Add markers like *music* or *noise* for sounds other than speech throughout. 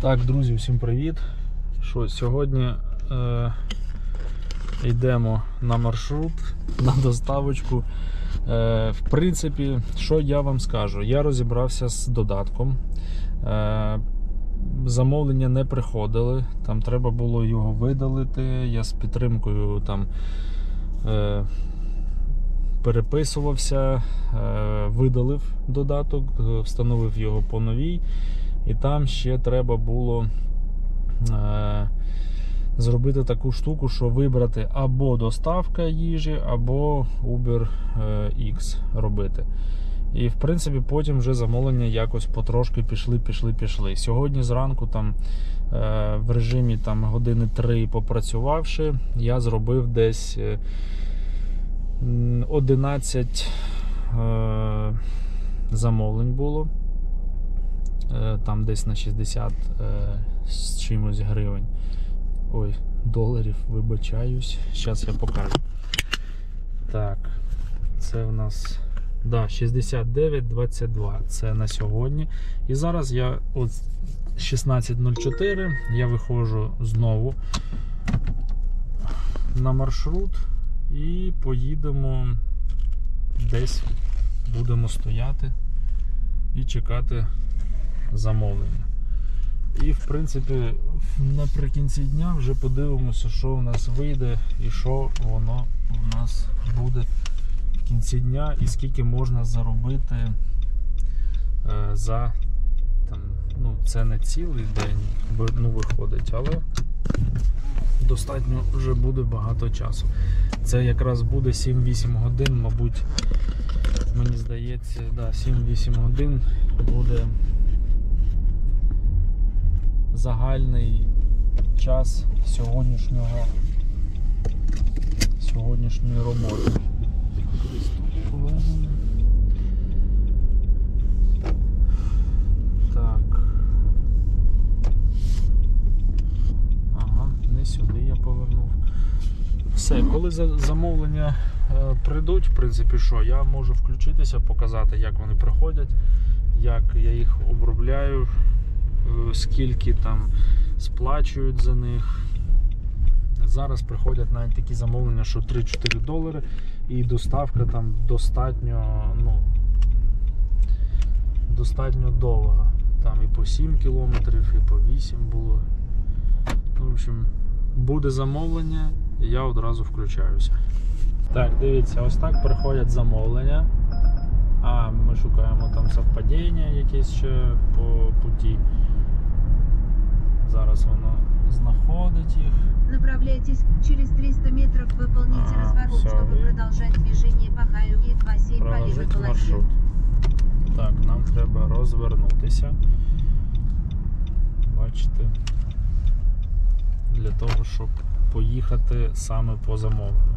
Так, друзі, всім привіт. Що, сьогодні е, йдемо на маршрут, на доставочку. Е, в принципі, що я вам скажу? Я розібрався з додатком. Е, замовлення не приходили, там треба було його видалити. Я з підтримкою там. Е, Переписувався, е, видалив додаток, е, встановив його по новій. І там ще треба було е, зробити таку штуку, що вибрати або доставка їжі, або Uber е, X робити. І в принципі потім вже замовлення якось потрошки пішли, пішли, пішли. Сьогодні зранку там е, в режимі там, години 3 попрацювавши, я зробив десь е, 11 е, замовлень було. Е, там десь на 60 е, з чимось гривень. Ой, доларів, вибачаюсь. Зараз я покажу. Так, це в нас да, 69,22. Це на сьогодні. І зараз я от 16.04 я виходжу знову на маршрут і поїдемо десь будемо стояти і чекати замовлення. І в принципі наприкінці дня вже подивимося, що в нас вийде і що воно у нас буде в кінці дня, і скільки можна заробити е, за там, ну, це не цілий день, ну, виходить, але достатньо вже буде багато часу. Це якраз буде 7-8 годин, мабуть, мені здається, да, 7-8 годин буде загальний час сьогоднішнього сьогоднішньої роботи. Так. Ага, не сюди я повернув. Все, коли за- замовлення е, прийдуть, в принципі, що, я можу включитися, показати, як вони приходять, як я їх обробляю, скільки там сплачують за них. Зараз приходять навіть такі замовлення, що 3-4 долари, і доставка там достатньо, ну, достатньо довга. Там і по 7 кілометрів, і по 8 було. В общем, буде замовлення, і я одразу включаюся. Так, дивіться, ось так приходять замовлення А, ми шукаємо там совпадіння якесь ще по путі. Зараз воно знаходить їх. Направляйтесь через 300 метров, выполните А, разворот, всё, чтобы вы- продолжать движение по Хайуе 27 по левой Проложити полосе. маршрут. Так, нам треба розвернутися. Бачите. Для того, щоб поїхати саме по замовленню.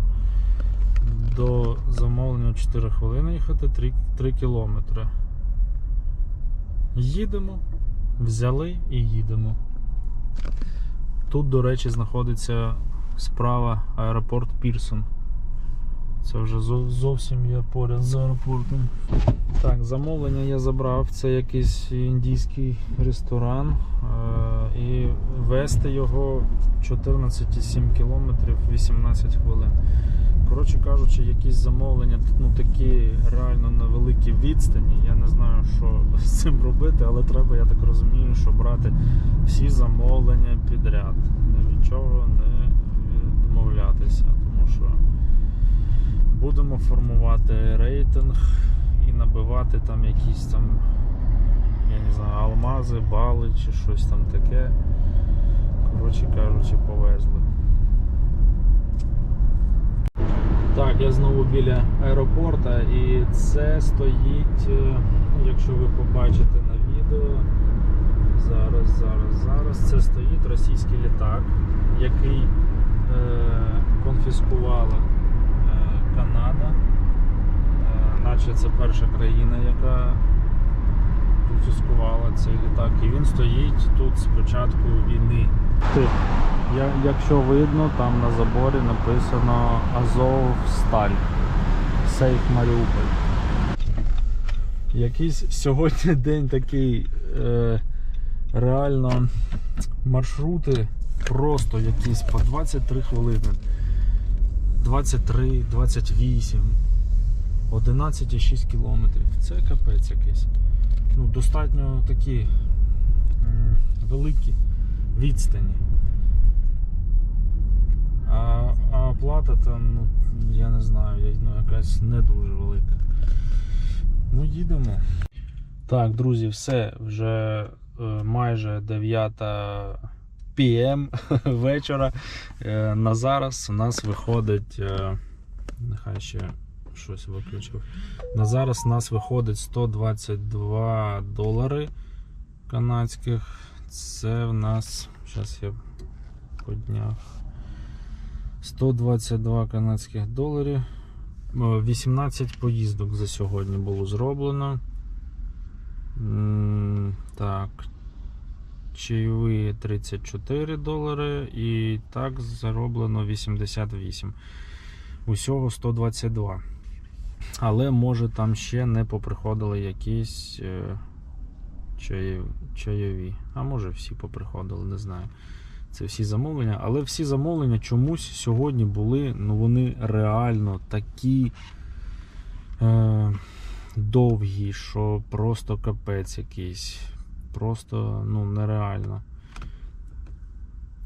До замовлення 4 хвилини їхати 3, 3 кілометри. Їдемо, взяли і їдемо. Тут, до речі, знаходиться справа аеропорт Пірсон. Це вже зовсім я поряд з аеропортом. Так, замовлення я забрав. Це якийсь індійський ресторан. Е, і вести його 14,7 кілометрів 18 хвилин. Коротше кажучи, якісь замовлення ну, такі реально на великій відстані. Я не знаю, що *laughs* з цим робити, але треба, я так розумію, що брати всі замовлення підряд. Ні від чого не відмовлятися. Тому що будемо формувати рейтинг і набивати там якісь там, я не знаю, алмази, бали чи щось там таке. Коротше кажучи, повезли. Так, я знову біля аеропорта і це стоїть, е, якщо ви побачите на відео. Зараз, зараз, зараз. Це стоїть російський літак, який е, конфіскувала е, Канада. Е, наче це перша країна, яка конфіскувала цей літак. І він стоїть тут з початку війни. Якщо видно, там на заборі написано Азов Сталь. Сейф Маріуполь. Якийсь сьогодні *laughs* день такий е, реально маршрути просто якісь по 23 хвилини. 23, 28, 11,6 кілометрів. Це капець якийсь. Ну, достатньо такі м, великі відстані. А, а там, ну, я не знаю, ну, якась не дуже велика. Ну, їдемо. Так, друзі, все, вже е, майже 9 PM *laughs* вечора. Е, на зараз у нас виходить. Е, нехай ще щось виключив. На зараз у нас виходить 122 долари канадських. Це в нас. Зараз я по днях. 122 канадських доларів. 18 поїздок за сьогодні було зроблено. Так. Чайові 34 долари і так зароблено 88. Усього 122. Але може там ще не поприходили якісь е, чайові. А може всі поприходили, не знаю. Це всі замовлення. Але всі замовлення чомусь сьогодні були, ну вони реально такі е, довгі, що просто капець якийсь. Просто ну, нереально.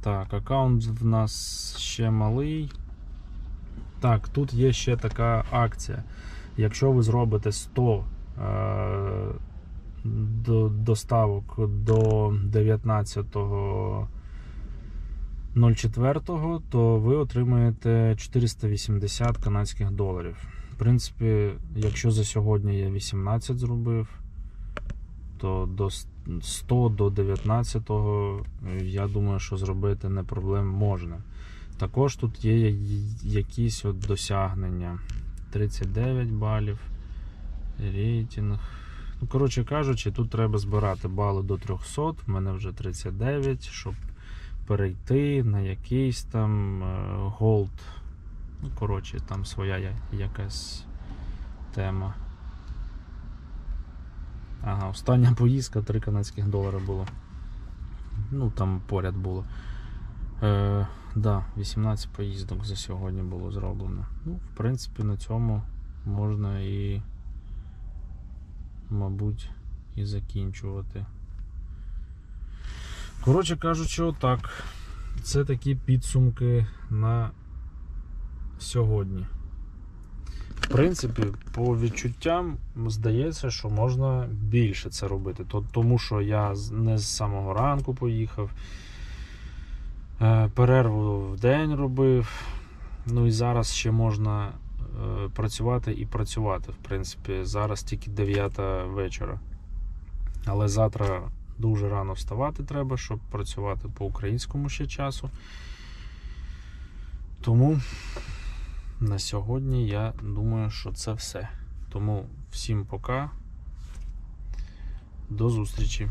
Так, аккаунт в нас ще малий. Так, тут є ще така акція. Якщо ви зробите 100 е, до, доставок до 19.04, то ви отримаєте 480 канадських доларів. В принципі, якщо за сьогодні я 18 зробив, то до 100 до 19 я думаю, що зробити не проблем можна. Також тут є якісь от досягнення. 39 балів, рейтинг. Ну, коротше кажучи, тут треба збирати бали до 300. В мене вже 39, щоб перейти на якийсь там е, голд. Ну, коротше, там своя якась тема. Ага, остання поїздка 3 канадських долари було. Ну, там поряд було. Е, да, 18 поїздок за сьогодні було зроблено. Ну, в принципі, на цьому можна і, мабуть, і закінчувати. Коротше кажучи, отак. Це такі підсумки на сьогодні. В принципі, по відчуттям здається, що можна більше це робити. Тому що я не з самого ранку поїхав. Е, Перерву в день робив. Ну і зараз ще можна е, працювати і працювати. В принципі, зараз тільки 9 вечора. Але завтра дуже рано вставати треба, щоб працювати по українському ще часу. Тому на сьогодні я думаю, що це все. Тому всім пока. До зустрічі.